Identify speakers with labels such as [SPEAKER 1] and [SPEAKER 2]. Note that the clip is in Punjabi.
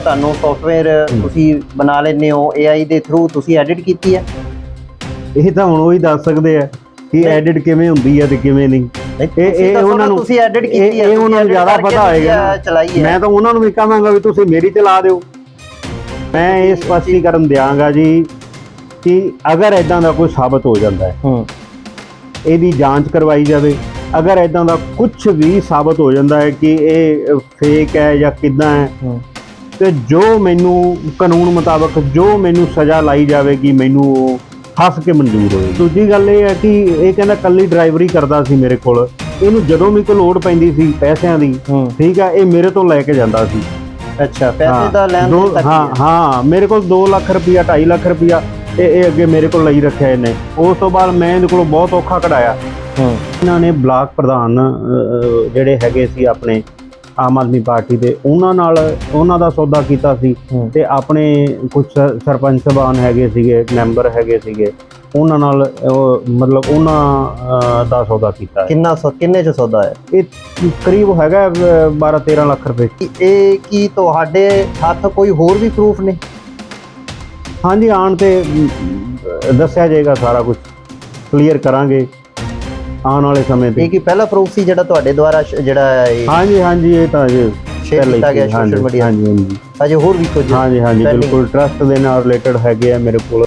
[SPEAKER 1] ਤੁਹਾਨੂੰ ਸੌਫਟਵੇਅਰ ਤੁਸੀਂ ਬਣਾ ਲੈਂਦੇ ਹੋ AI ਦੇ ਥਰੂ ਤੁਸੀਂ ਐਡਿਟ ਕੀਤੀ ਹੈ?
[SPEAKER 2] ਇਹ ਤਾਂ ਹੁਣ ਉਹ ਹੀ ਦੱਸ ਸਕਦੇ ਆ ਕਿ। ਐਡਿਟ ਕਿਵੇਂ ਹੁੰਦੀ ਹੈ ਤੇ ਕਿਵੇਂ ਨਹੀਂ। ਇਹ- ਇਹ ਉਹਨਾਂ
[SPEAKER 1] ਨਾ, ਤੁਸੀਂ ਐਡਿਟ ਕੀਤੀ ਹੈ
[SPEAKER 2] ਇਹ ਉਹਨਾਂ ਨੂੰ ਜ਼ਿਆਦਾ ਪਤਾ ਹੋਏਗਾ
[SPEAKER 1] ਤੁਸੀਂ ਚਲਾਈ ਹੈ।
[SPEAKER 2] ਮੈਂ ਤਾਂ ਉਹਨਾਂ ਨੂੰ ਵੀ ਕਹਾਂਗਾ ਵੀ ਤੁਸੀਂ ਮੇਰੀ ਚਲਾ ਦਿਓ। ਮੈਂ ਇਹ ਸਪਸ਼ਟੀਕਰਨ ਦਿਆਂਗਾ ਜੀ ਕਿ ਅਗਰ ਇਦਾਂ ਦਾ ਕੋਈ ਸਾਬਤ ਹੋ ਜਾਂਦਾ ਹੈ
[SPEAKER 1] ਹੂੰ।
[SPEAKER 2] ਇਹਦੀ ਜਾਂਚ ਕਰਵਾਈ ਜਾਵੇ। ਅਗਰ ਇਦਾਂ ਦਾ ਕੁਝ ਵੀ ਸਾਬਤ ਹੋ ਜਾਂਦਾ ਹੈ ਕਿ ਇਹ ਫੇਕ ਹੈ ਜਾਂ ਕਿਦਾਂ ਹੈ
[SPEAKER 1] ਹੂੰ।
[SPEAKER 2] ਤੇ ਜੋ ਮੈਨੂੰ ਕਾਨੂੰਨ ਮੁਤਾਬਕ ਜੋ ਮੈਨੂੰ ਸਜ਼ਾ ਲਾਈ ਜਾਵੇਗੀ ਮੈਨੂੰ ਉਹ ਹੱਸ ਕੇ ਮਨਜ਼ੂਰ ਹੋਏਗੀ। ਦੂਜੀ ਗੱਲ ਇਹ ਹੈ ਕਿ ਇਹ ਕਹਿੰਦਾ ਕੱਲੀ ਡਰਾਈਵਰੀ ਕਰਦਾ ਸੀ ਮੇਰੇ ਕੋਲ। ਇਹਨੂੰ ਜਦੋਂ ਵੀ ਕੋਈ ਲੋੜ ਪੈਂਦੀ ਸੀ ਪੈਸਿਆਂ ਦੀ ਠੀਕ ਹੈ ਇਹ ਮੇਰੇ ਤੋਂ ਲੈ ਕੇ ਜਾਂਦਾ ਸੀ।
[SPEAKER 1] ਅੱਛਾ ਪੈਸੇ ਦਾ ਲੈਣ
[SPEAKER 2] ਦੋ-
[SPEAKER 1] ਦੇਣ ਤੱਕ ਹੀ
[SPEAKER 2] ਹਾਂ। ਮੇਰੇ ਕੋਲ 2 ਲੱਖ ਰੁਪਇਆ 2.5 ਲੱਖ ਰੁਪਇਆ ਇਹ ਇਹ ਅੱਗੇ ਮੇਰੇ ਕੋਲ ਲਈ ਰੱਖਿਆ ਇਹਨੇ। ਉਸ ਤੋਂ ਬਾਅਦ ਮੈਂ ਇਹਦੇ ਕੋਲੋਂ ਬਹੁਤ ਔਖਾ ਕਢਾਇਆ।
[SPEAKER 1] ਹੂੰ।
[SPEAKER 2] ਇਹਨਾਂ ਨੇ ਬਲਾਕ ਪ੍ਰਧਾਨ ਜਿਹੜੇ ਹੈਗੇ ਸੀ ਆਪਣੇ ਆਮ ਆਦਮੀ ਪਾਰਟੀ ਦੇ ਉਹਨਾਂ ਨਾਲ ਉਹਨਾਂ ਦਾ ਸੌਦਾ ਕੀਤਾ ਸੀ। ਤੇ ਆਪਣੇ ਕੁਝ ਸਰਪੰਚ ਸਭਾਨ ਹੈਗੇ ਸੀਗੇ ਮੈਂਬਰ ਹੈਗੇ ਸੀਗੇ ਉਹਨਾਂ ਨਾਲ ਮਤਲਬ ਉਹਨਾਂ ਦਾ ਸੌਦਾ ਕੀਤਾ।
[SPEAKER 1] ਕਿੰਨਾ ਸੌ ਕਿੰਨੇ ਚ ਸੌਦਾ ਹੈ?
[SPEAKER 2] ਇਹ ਕਰੀਬ ਹੈਗਾ 12 13 ਲੱਖ ਰੁਪਏ
[SPEAKER 1] ਕਿ ਇਹ ਕੀ ਤੁਹਾਡੇ ਹੱਥ ਕੋਈ ਹੋਰ ਵੀ ਪ੍ਰੂਫ ਨੇ?
[SPEAKER 2] ਹਾਂਜੀ ਆਉਣ ਤੇ ਦੱਸਿਆ ਜਾਏਗਾ ਸਾਰਾ ਕੁਝ ਕਲੀਅਰ ਕਰਾਂਗੇ। ਆਉਣ ਵਾਲੇ ਸਮੇਂ ਤੇ।
[SPEAKER 1] ਇਹ ਕੀ ਪਹਿਲਾ ਪ੍ਰੂਫ ਸੀ ਜਿਹੜਾ ਤੁਹਾਡੇ ਦੁਆਰਾ ਸ਼- ਜਿਹੜਾ ਇਹ
[SPEAKER 2] ਹਾਂਜੀ ਹਾਂਜੀ ਇਹ ਤਾਂ ਜੀ
[SPEAKER 1] ਸ਼ੇਅਰ
[SPEAKER 2] ਪਹਿਲਾਂ ਹੀ
[SPEAKER 1] ਕੀਤਾ ਗਿਆ
[SPEAKER 2] ਸੀ,
[SPEAKER 1] ਸੋਸ਼ਲ
[SPEAKER 2] ਹਾਂਜੀ,
[SPEAKER 1] ਮੀਡੀਆ
[SPEAKER 2] ਹਾਂਜੀ ਹਾਂਜੀ।
[SPEAKER 1] ਅਜੇ ਹੋਰ ਵੀ ਕੁਝ
[SPEAKER 2] ਹਾਂਜੀ ਹਾਂਜੀ ਬਿਲਕੁਲ। ਟਰਸਟ ਦੇ ਨਾਲ ਰਿਲੇਟਡ ਹੈਗੇ ਆ ਮੇਰੇ ਕੋਲ।